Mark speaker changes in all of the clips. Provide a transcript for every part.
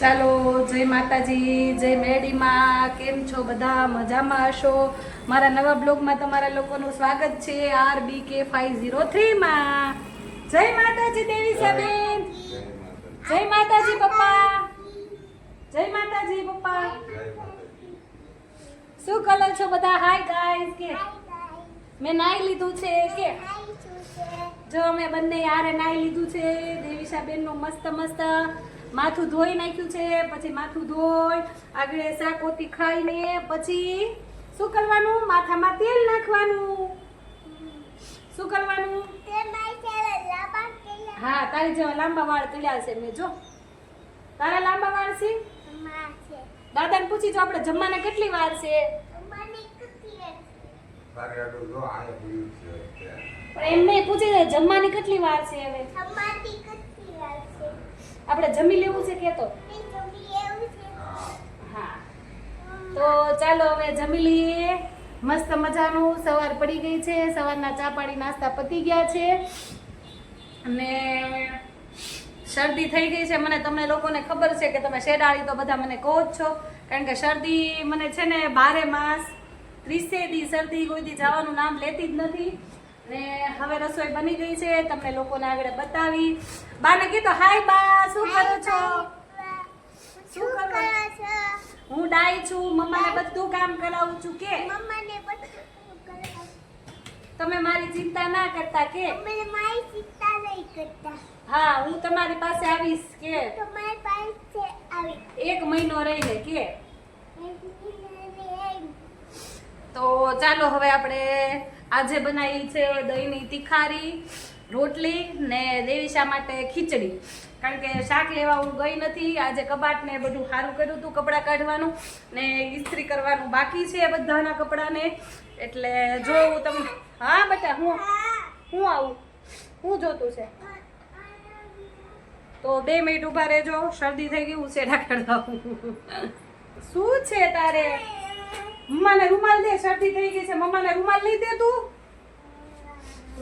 Speaker 1: ચાલો જય માતાજી જય મેડીમાં કેમ છો બધા? મજામાં હશો? મારા નવા બ્લોગમાં તમારા લોકોનું સ્વાગત છે આર બી કે ફાઈવ ઝીરો થ્રીમાં. જય માતાજી દેવી સાબેન જય માતાજી. પપ્પા. જય માતાજી પપ્પા. શું કલર છો બધા? હાય ગાઈસ કે? મેં નાઈ લીધું છે કે? જો અમે બંને યારે નાઈ લીધું છે દેવીશાબેનનું મસ્ત મસ્ત માથું ધોઈ નાખ્યું છે પછી માથું ધોઈ આગળ શાકોતી ખાઈને પછી શું કરવાનું? માથામાં તેલ નાખવાનું. શું કરવાનું? હા તારી જેવા લાંબા વાળ કર્યા છે મેં જો. તારા લાંબા વાળ છે? દાદાને પૂછી જો આપણે જમવાના કેટલી વાર છે. પણ એમને પૂછી જમવાની કેટલી વાર છે હવે? આપણે જમી લેવું છે કે તો?
Speaker 2: હા.
Speaker 1: તો ચાલો હવે જમી લઈએ. મસ્ત મજાનું. સવાર પડી ગઈ છે. સવારના ચા પાણી નાસ્તા પતી ગયા છે. અને શરદી થઈ ગઈ છે. મને તમને લોકોને ખબર છે કે તમે શેડાળી તો બધા મને કહો જ છો. કારણ કે શરદી મને છે ને બારે માસ ત્રીસે દી શરદી કોઈ દી જવાનું નામ લેતી જ નથી. ને હવે રસોઈ બની ગઈ છે તમને લોકોને આગળ બતાવી. બાને કીધું હાય બા શું કરો છો? શું કરો? હું ડાઈ છું મમ્માને બધું કામ કરાવું છું કે? તમે મારી ચિંતા ના કરતા કે? હા હું તમારી પાસે આવીશ કે? એક મહિનો રહીને કે? તો ચાલો હવે આપણે આજે બનાવી છે દહીંની તિખારી, રોટલી ને દેવીશા માટે ખીચડી. કારણ કે શાક લેવા હું ગઈ નથી, આજે કબાટને બધું સારું કર્યું હતું કપડાં કાઢવાનું ને ઇસ્ત્રી કરવાનું બાકી છે બધાના કપડાને. એટલે જો હું તમને હા બેટા, હું હું આવું. હું જોતું છે. તો બે મિનિટ ઊભા રહેજો, શરદી થઈ ગઈ શેડા કઢાવું શું છે તારે? મમ્માને રૂમાલ દે શરદી થઈ ગઈ છે. મમ્માને રૂમાલ લઈ દે તું?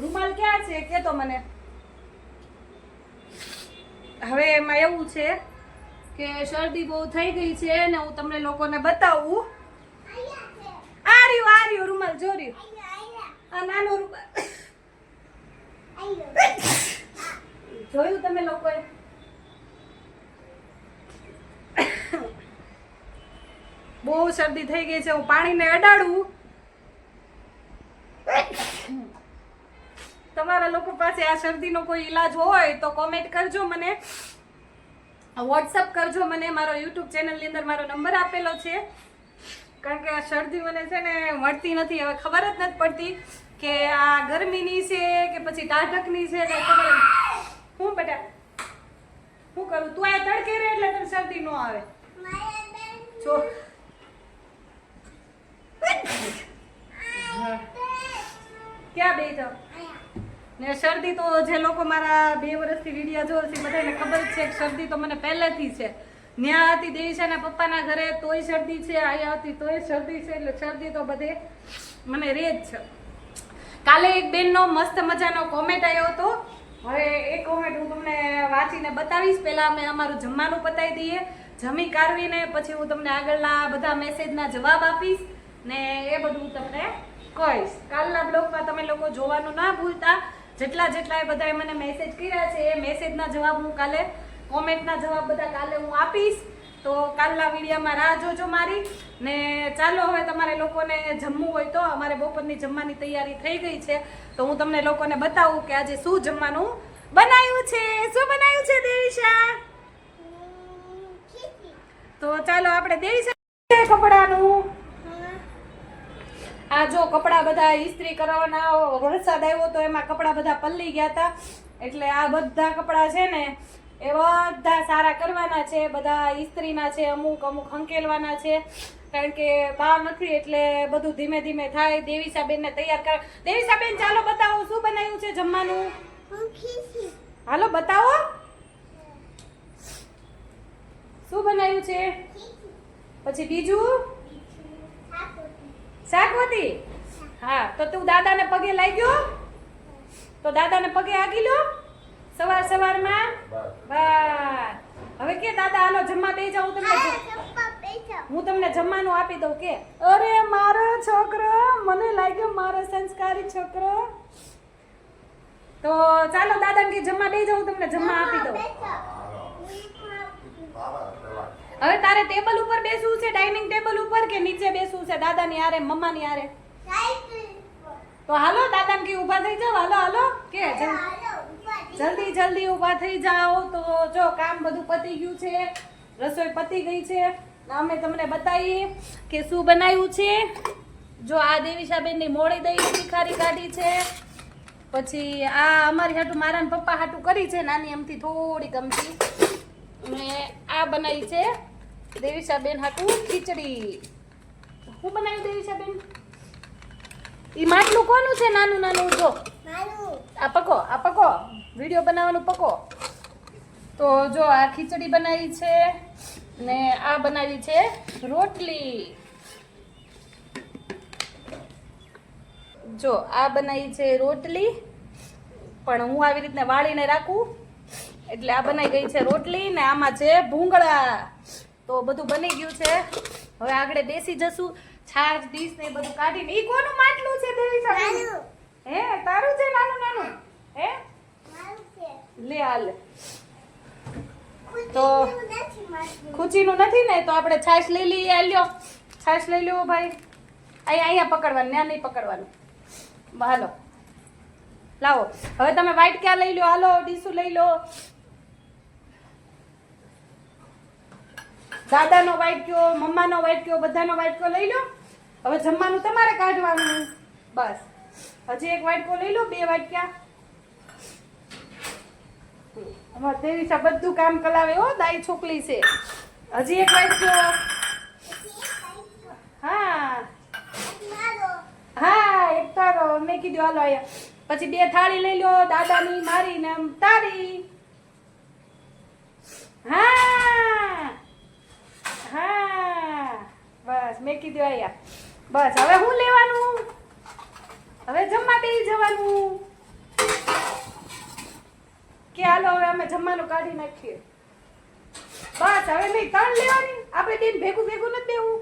Speaker 1: રૂમાલ ક્યાં છે? કે તો મને. હવે એમાં એવું છે કે શરદી બહુ થઈ ગઈ છે ને હું તમને લોકોને બતાવું. આ રહ્યું આ રહ્યું રૂમાલ જો રહ્યું. આ નાનો રૂમાલ જોયું તમે લોકોએ બહુ શરદી થઈ ગઈ છે હું પાણીને અડાડું. તમારા લોકો પાસે આ શરદીનો કોઈ ઈલાજ હોય તો કોમેન્ટ કરજો મને. વોટ્સઅપ કરજો મને મારો યુટ્યુબ ચેનલની અંદર મારો નંબર આપેલો છે. કારણ કે આ શરદી મને છે ને મળતી નથી હવે ખબર જ નથી પડતી કે આ ગરમીની છે કે પછી ટાઢકની છે કે હું બેટા શું કરું? તું આ તડકે રે એટલે તને શરદી ન આવે. જો. ક્યાં બે જાવ ને શરદી તો જે લોકો મારા બે વર્ષથી વિડીયા જોવે છે બધાને ખબર છે કે શરદી તો મને પહેલેથી છે. ન્યા હતી દેવીશાના પપ્પાના ઘરે તોય શરદી છે, અહીંયા હતી તોય શરદી છે, એટલે શરદી તો બધે મને રહે જ છે. કાલે એક બેનનો મસ્ત મજાનો કોમેન્ટ આવ્યો હતો. હવે એ કોમેન્ટ હું તમને વાંચીને બતાવીશ. પહેલાં અમે અમારું જમવાનું પતાવી દઈએ. જમી કાઢવીને પછી હું તમને આગળના બધા મેસેજના જવાબ આપીશ. ને એ બધું હું તમને કહીશ. કાલના બ્લોગમાં તમે લોકો જોવાનું ના ભૂલતા. જેટલા જેટલા એ બધાએ મને મેસેજ કર્યા છે એ મેસેજના જવાબ હું કાલે કોમેન્ટના જવાબ બધા કાલે હું આપીશ. તો કાલના વિડીયામાં રાહ જોજો મારી. ને ચાલો હવે તમારે લોકોને જમવું હોય તો અમારે બપોરની જમવાની તૈયારી થઈ ગઈ છે. તો હું તમને લોકોને બતાવું કે આજે શું જમવાનું બનાવ્યું છે. શું બનાવ્યું છે દેવીશા? તો ચાલો આપણે દેવીશા કપડાનું આ જો કપડા બધા ઇસ્ત્રી કરવાના વરસાદ આવ્યો તો એમાં કપડા બધા પલ્લી ગયા હતા. એટલે આ બધા કપડા છે ને એ બધા સારા કરવાના છે, બધા ઇસ્ત્રીના છે, અમુક અમુક હંકેલવાના છે. કારણ કે બા નથી એટલે બધું ધીમે ધીમે થાય. દેવીસાબેનને તૈયાર કર દેવીસાબેન, ચાલો બતાવો, શું બનાવ્યું છે જમવાનું? હાલો, બતાવો. શું બનાવ્યું છે? પછી બીજું? શાકવતી હા તો તું દાદાને પગે લાગ્યો? તો દાદાને પગે આગી લો? સવાર સવારમાં?
Speaker 2: બસ.
Speaker 1: હવે કે દાદા હાલો જમવા બે જાઉં તમને? હું તમને જમવાનું આપી દઉં કે? અરે મારો છોકરો મને લાગ્યો મારો સંસ્કારી છોકરો. તો ચાલો દાદા કે જમવા બે જાઉં તમને જમવા આપી દઉં. હવે તારે ટેબલ ઉપર બેસવું છે ડાઇનિંગ ટેબલ ઉપર કે નીચે બેસવું છે? દાદાની આરે મમ્માની આરે તો હાલો દાદાને કે ઊભા થઈ જાવ હાલો હાલો. કે જલ્દી જલ્દી ઊભા થઈ જાઓ. તો જો કામ બધું પતી ગયું છે. રસોઈ પતી ગઈ છે. અમે તમને બતાવીએ કે શું બનાવ્યું છે. જો આ દેવીશાબેનની મોડી દહીં ખારી કાઢી છે. પછી આ અમારી હાટું મારા પપ્પા હાટું કરી છે. નાની એમથી થોડી ગમતી. અને આ બનાવી છે. દેવીશાબેન હાટું ખીચડી. શું બનાવ્યું દેવીશાબેન? ઈ માટલું કોનું છે? નાનું નાનું જો. આ પકો આ પકો. વીડિયો બનાવવાનું પકો. તો જો આ ખીચડી બનાવી છે ને આ બનાવી છે રોટલી. જો આ બનાવી છે રોટલી. પણ હું આવી રીતને વાળીને રાખું. એટલે આ બનાવી ગઈ છે રોટલી ને આમાં છે ભૂંગળા. તો બધું બની ગયું છે. હવે આગળ બેસી જશું. છાશ ડીશ ને બધું કાઢીને. ઈ કોનું માટલું છે દેવી સાહેબ? હે તારું છે નાનું નાનું? હે? લે હાલ. તો ખુચીનું નથી ને તો આપણે છાશ લઈ લઈએ. આલ્યો છાશ લઈ લ્યો ભાઈ. અહીંયા અહીંયા પકડવાનું ત્યાં નહીં પકડવાનું. હાલો. લાવો. હવે તમે વાઈટ ક્યાં લઈ લો હાલો ડીસું લઈ લો. દાદાનો વાટક્યો મમ્માનો વાટક્યો બધાનો વાટકો લઈ લો. હવે જમવાનું તમારે કાઢવાનું. બસ. હજી એક વાટકો લઈ લો, બે વાટક્યા અમાર દેવીસા બધું કામ કલાવે હો, દાઈ છોકરી છે. હજી એક વાટકો હા. હા, એક તારો. મેં કીધું, હાલો અહીંયા પછી બે થાળી લઈ લો, દાદાની, મારી ને તારી. હા. હા બસ મેં કીધું અહીંયા બસ હવે હું લેવાનું? હવે જમવા બેસી જવાનું. કે હાલો હવે અમે જમવાનું કાઢી નાખીએ. બસ હવે નહીં ત્રણ લેવાની. આપણે બેન ભેગું ભેગું નથી દેવું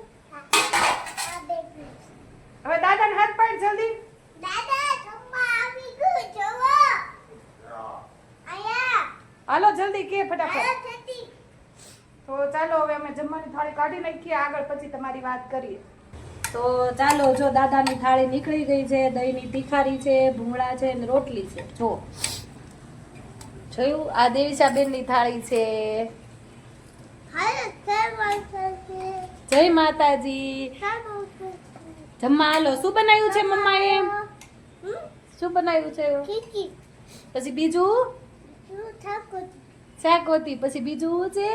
Speaker 1: હવે દાદાને હાથ પાડ જલ્દી. હાલો જલ્દી કે ફટાફટ. તો ચાલો હવે અમે જમવાની થાળી કાઢી નાખીએ આગળ પછી તમારી વાત કરીએ. તો ચાલો જો દાદાની થાળી નીકળી ગઈ છે દહીંની તીખારી છે ભૂંગળા છે અને રોટલી છે. જો. જોયું? આ દેવીશાબેનની થાળી છે. જય માતાજી. જમવા હાલો. શું બનાવ્યું છે મમ્મા એ શું બનાવ્યું છે? પછી બીજું? શાકોતી પછી બીજું છે?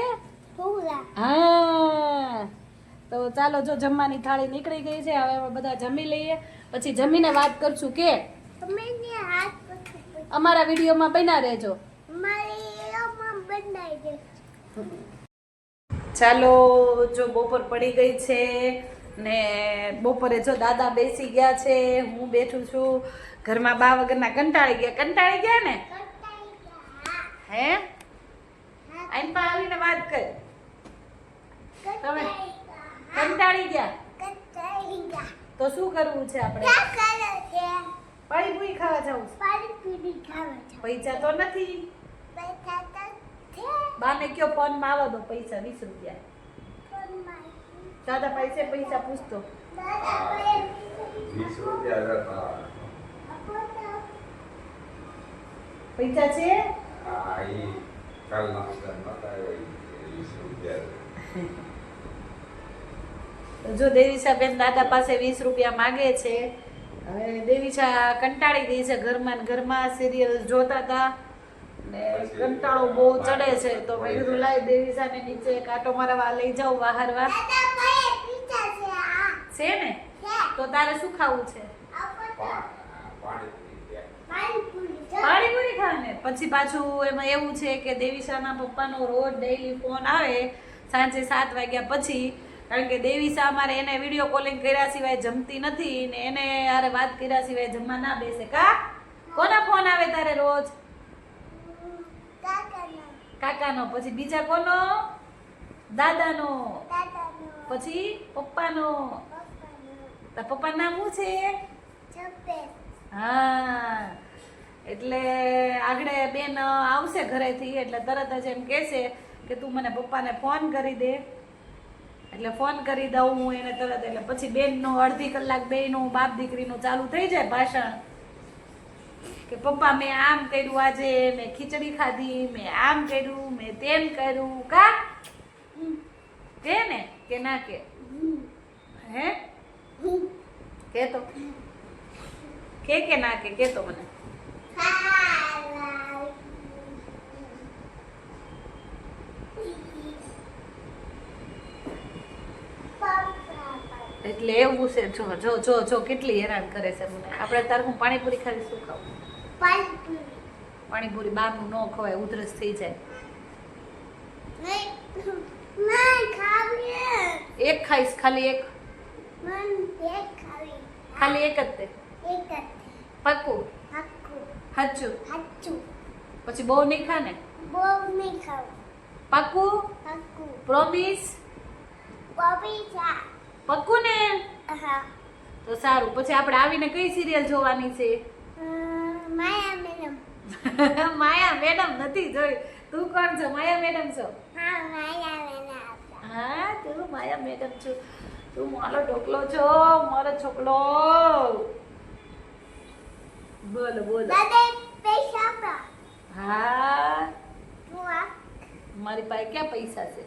Speaker 1: હા. તો ચાલો જો જમવાની થાળી નીકળી ગઈ છે હવે બધા જમી લઈએ. પછી જમીને વાત કરશું કે અમારા વિડીયોમાં બના રહેજો. ચાલો જો બપોર પડી ગઈ છે ને બપોરે જો દાદા બેસી ગયા છે હું બેઠું છું. ઘરમાં બા વગરના કંટાળી ગયા. કંટાળી ગયા ને? હે. આઈન પા આવીને વાત કર. તમે કંટાળી ગયા? તો શું કરવું છે આપણે? પાણી પૂરી ખાવા જવું છે? પૈસા તો નથી. બાને કયો ફોનમાં આવો દો પૈસા વીસ રૂપિયા. દાદા પૈસે પૈસા પૂછતો. પૈસા છે?
Speaker 2: હા એ કાલ નાસ્તા માં આવ્યા ઈ વીસ રૂપિયા
Speaker 1: તો જો દેવીશા બેન દાદા પાસે વીસ રૂપિયા માગે છે હવે દેવીશા કંટાળી ગઈ છે ઘરમાં ને ઘરમાં સિરિયલ જોતા હતા ને કંટાળો બહુ ચડે છે. તો મેં કીધું લાય દેવીશાને નીચે કાંટો મારવા લઈ જાઉં વાહરવા છે ને? તો તારે શું ખાવું છે.
Speaker 2: પાણીપુરી
Speaker 1: ખાને પછી પાછું એમાં એવું છે કે દેવીશાના પપ્પાનો રોજ ડેઈલી ફોન આવે સાંજે સાત વાગ્યા પછી કારણ કે દેવીશા મારે એને વીડિયો કોલિંગ કર્યા સિવાય જમતી નથી ને એને યારે વાત કર્યા સિવાય જમવા ના બેસે. કા? કોના ફોન આવે તારે રોજ? કાકાનો. પછી બીજા કોનો? દાદાનો. પછી પપ્પાનો. તાર પપ્પાનું નામ શું છે? હા. એટલે આગળ બેન આવશે ઘરેથી, એટલે તરત જ એમ કહેશે કે તું મને પપ્પાને ફોન કરી દે. એટલે ફોન કરી દઉં હું એને તરત, એટલે પછી બેનનું અડધી કલાક બેયનું બાપ દીકરીનું ચાલુ થઈ જાય ભાષણ. કે પપ્પા, મેં આમ કર્યું આજે, મેં ખીચડી ખાધી, મેં આમ કર્યું, મેં તેમ કર્યું. કા? કે ને? કે ના કે? હે? કે તો? કે કે ના કે? કે તો મને? એટલે એવું છે. જો જો જો જો કેટલી હેરાન કરે છે મને. આપણે તાર હું પાણીપુરી ખાલી શું ખાવું? પાણીપુરી. બહારનું ન ખવાય ઉધરસ થઈ જાય. એક ખાઈશ ખાલી એક. ખાલી એક જ તે. પાકું હાચું? હાચું. પછી બહુ નહીં ખા ને પાક્કું? પ્રોમિસ પક્કું ને? તો સારું પછી આપણે આવીને કઈ સિરિયલ જોવાની છે?
Speaker 3: માયા મેડમ.
Speaker 1: માયા મેડમ નથી જોઈ. તું કોણ છો? માયા મેડમ છો?
Speaker 3: હા માયા મેડમ
Speaker 1: હા તું માયા મેડમ છું. તું મારો ઢોકલો છો મારો છોકલો. બોલો બોલો.
Speaker 3: પૈસા
Speaker 1: હા. મારી પાસે ક્યાં પૈસા છે?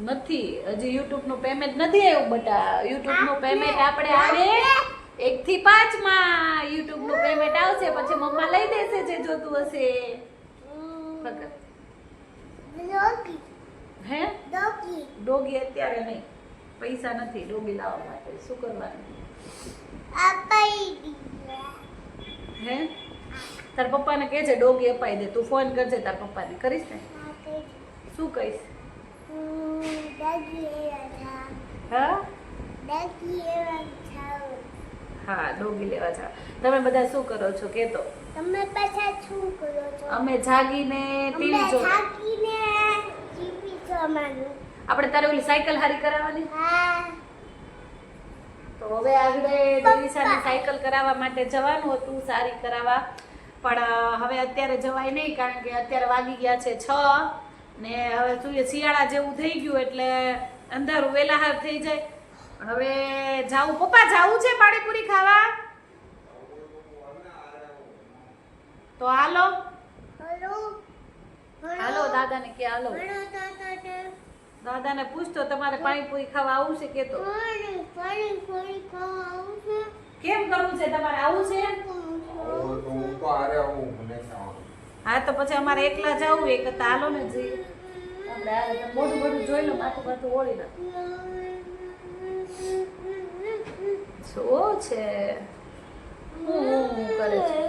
Speaker 1: નથી. હજી યુટ્યુબનું પેમેન્ટ નથી આવ્યું બટા. યુટ્યુબનું પેમેન્ટ આપણે આવે એક થી પાંચમાં યુટ્યુબનું પેમેન્ટ આવશે પછી મમ્મા લઈ દેશે જે જોતું હશે. હે?
Speaker 3: ડોગી.
Speaker 1: ડોગી અત્યારે નહીં. પૈસા નથી ડોગી લાવવા માટે. શું કરવાનું? હે? તાર પપ્પાને કહે છે ડોગી અપાઈ દે. તું ફોન કરજે તાર પપ્પાને. કરીશ ને? શું કહીશ? હા?
Speaker 3: ડોગી
Speaker 1: લેવા જાવ તમે બધા શું કરો છો? કે તો
Speaker 3: તમે પાછા શું કરો છો
Speaker 1: અમે જાગીને ટીવી જો
Speaker 3: જાગીને ટીવી જોવાનું.
Speaker 1: આપણે તારે ઓલી સાયકલ હારી કરાવવાની?
Speaker 3: હા.
Speaker 1: તો હવે આગળ દિશાને સાયકલ કરાવવા માટે જવાનું હતું સારી કરાવવા. પણ હવે અત્યારે જવાય નહીં કારણ કે અત્યારે વાગી ગયા છે છ. ને હવે શું શિયાળા જેવું થઈ ગયું એટલે અંધારું વેલા હાર થઈ જાય. પણ હવે જાવું પપ્પા જાવું છે પાણીપુરી ખાવા? તો હાલો.
Speaker 3: હલો.
Speaker 1: હાલો દાદાને કે હાલો.
Speaker 3: હલો દાદા
Speaker 1: દાદાને પૂછતો તમારે પાણીપુરી ખાવા આવું છે કે તો? કેમ કરવું છે? તમારે આવું છે?
Speaker 2: હું તો હારે આવું મને ખાવાનું.
Speaker 1: હા તો પછી અમારે એકલા જવું એક તો હાલો ને જઈએ. આપણે હાલે મોઢું મોઢું જોઈ લો માથું માથું ઓળી ના શું છે? હું કરે છે?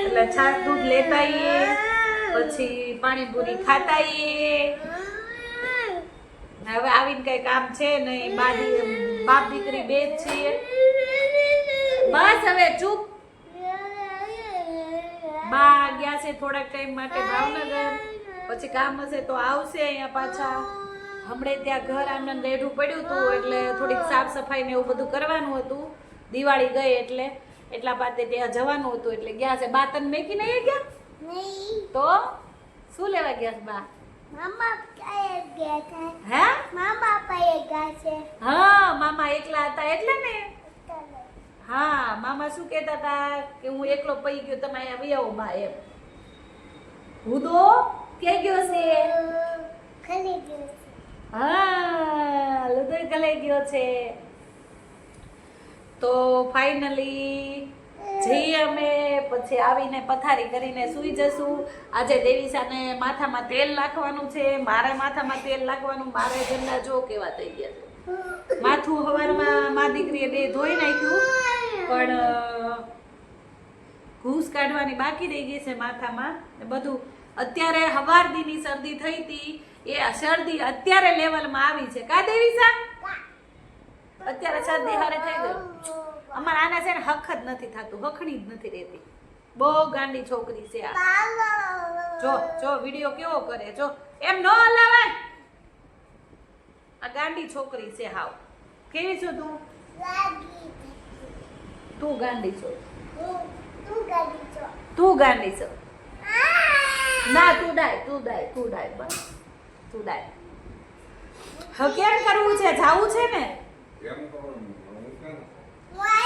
Speaker 1: એટલે છાસ દૂધ લેતા પછી પાણીપુરી ખાતા હવે આવીને કઈ કામ છે નહીં બાપ દીકરી બે જ છીએ. બસ હવે ચૂપ. બા ગયા છે થોડાક ટાઈમ માટે ભાવનગર. પછી કામ હશે તો આવશે અહીંયા પાછા. હમણે ત્યાં ઘર આનંદ રેઢું પડ્યું હતું એટલે થોડીક સાફ સફાઈ ને એવું બધું કરવાનું હતું. દિવાળી ગઈ એટલે. એટલા પાસે ત્યાં જવાનું હતું એટલે ગયા છે. બા તને મેકી નહીં ગયા? તો? શું લેવા ગયા છે બા?
Speaker 3: મામા પાસે ગયા છે?
Speaker 1: હે?
Speaker 3: મામા ગયા છે.
Speaker 1: હા મામા એકલા હતા એટલે ને. હા, મામા શું કહેતા હતા કે હું એકલો પઈ ગયો, તમે અહીંયા આવી આવો બા એમ. હુદો, ક્યાં ગયો છે? હા લુદોય કલાઈ ગયો છે. તો ફાઇનલી જઈએ અમે, પછી આવીને પથારી કરીને સૂઈ જશું. આજે દેવીસાને માથામાં તેલ નાખવાનું છે, મારે માથામાં તેલ નાખવાનું, મારે ગંદા જો કેવા થઈ ગયા. છે માથું હવારમાં મા દીકરીએ બે ધોઈ નાખ્યું. પણ ઘૂસ કાઢવાની બાકી રહી ગઈ છે માથામાં. બધું અત્યારે હવારદીની શરદી થઈ હતી. એ શરદી અત્યારે લેવલમાં આવી છે. કા દેવી સા? અત્યારે શરદી હારે થઈ ગયું અમારા આના છે ને હખ જ નથી થતું, હખણી જ નથી રહેતી. બહુ ગાંડી છોકરી છે આ. જો જો, વિડિયો કેવો કરે, જો. એમ ન હલાવે. આ ગાંડી છોકરી છે હાવ. કેવી છો તું? તું ગાંડી છો.
Speaker 3: તું ગાડી છો.
Speaker 1: તું ગાંડી છો. ના તું ડાય તું ડાય તું ડાય બસ. તું ડાય. હવે કેમ કરવું છે જાવું છે ને?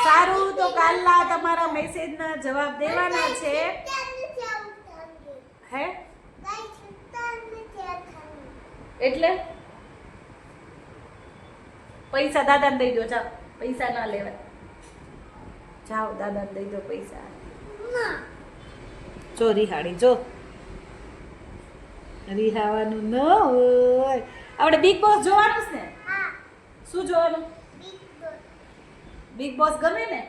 Speaker 1: સારું તો કાલના તમારા મેસેજના જવાબ દેવાના છે. હે? એટલે? પૈસા દાદાને દઈ દો જાઓ. પૈસા ના લેવાય. જાઓ દાદાને દઈ દો પૈસા. જો રિહાડી જો. રિહાવાનું ન હોય. આપણે બિગ બોસ જોવાનું છે ને? શું જોવાનું? બિગ બોસ ગમે ને?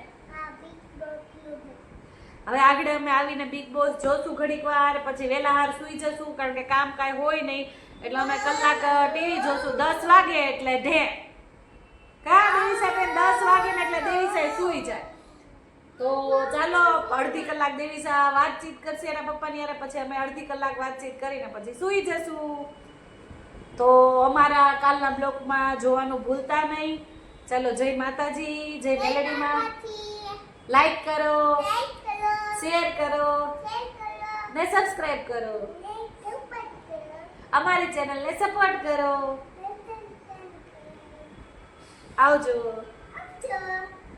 Speaker 1: હવે આગળ અમે આવીને બિગ બોસ જોશું ઘડીક વાર પછી વહેલા હાર સુઈ જશું કારણ કે કામ કાંઈ હોય નહીં. એટલે અમે કલાક ટીવી જોશું. દસ વાગે એટલે ઢે. કા દેવી સાહેબ દસ વાગે ને એટલે દેવી સાહેબ સુઈ જાય. તો ચાલો અડધી કલાક દેવી સા વાતચીત કરશે એના પપ્પાની યારે પછી અમે અડધી કલાક વાતચીત કરીને પછી સુઈ જશું. તો અમારા કાલના બ્લોગમાં જોવાનું ભૂલતા નહીં. ચાલો જય માતાજી જય મેલેડીમાં લાઈક કરો શેર કરો. ને સબસ્ક્રાઇબ કરો. અમારી ચેનલને સપોર્ટ કરો. આવજો.